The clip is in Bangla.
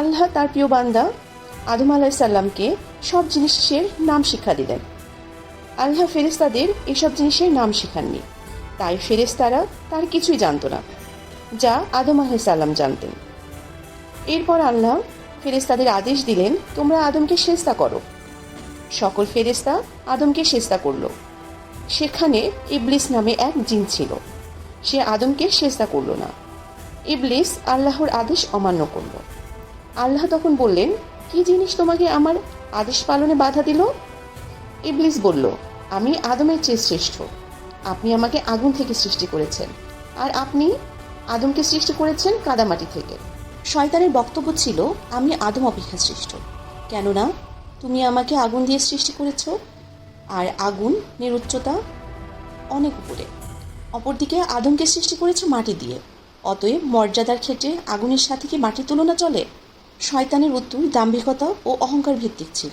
আল্লাহ তার প্রিয় বান্দা আদম আলাহিসাল্লামকে সব জিনিসের নাম শিক্ষা দিলেন। আল্লাহ ফেরেস্তাদের এসব জিনিসের নাম শেখাননি। তাই ফেরেস্তারা তার কিছুই জানতো না, যা আদম আলাহিসাল্লাম জানতেন। এরপর আল্লাহ ফেরেস্তাদের আদেশ দিলেন, তোমরা আদমকে সেজদা করো। সকল ফেরেস্তা আদমকে সেজদা করল। সেখানে ইবলিস নামে এক জিন ছিল। সে আদমকে সেজদা করল না। ইবলিস আল্লাহর আদেশ অমান্য করল। আল্লাহ তখন বললেন, কি জিনিস তোমাকে আমার আদেশ পালনে বাধা দিল? ইবলিস বলল, আমি আদমের চেয়ে শ্রেষ্ঠ। আপনি আমাকে আগুন থেকে সৃষ্টি করেছেন, আর আপনি আদমকে সৃষ্টি করেছেন কাদামাটি থেকে। শয়তানের বক্তব্য ছিল, আমি আদম অপেক্ষা শ্রেষ্ঠ। কেননা, তুমি আমাকে আগুন দিয়ে সৃষ্টি করেছ, আর আগুন, নিরুচ্চতা অনেক উপরে। অপরদিকে আদমকে সৃষ্টি করেছে মাটি দিয়ে। অতএব মর্যাদার ক্ষেত্রে আগুনের সাথে কি মাটির তুলনা চলে? শয়তানের উত্তর দাম্ভিকতা ও অহংকার ভিত্তিক ছিল।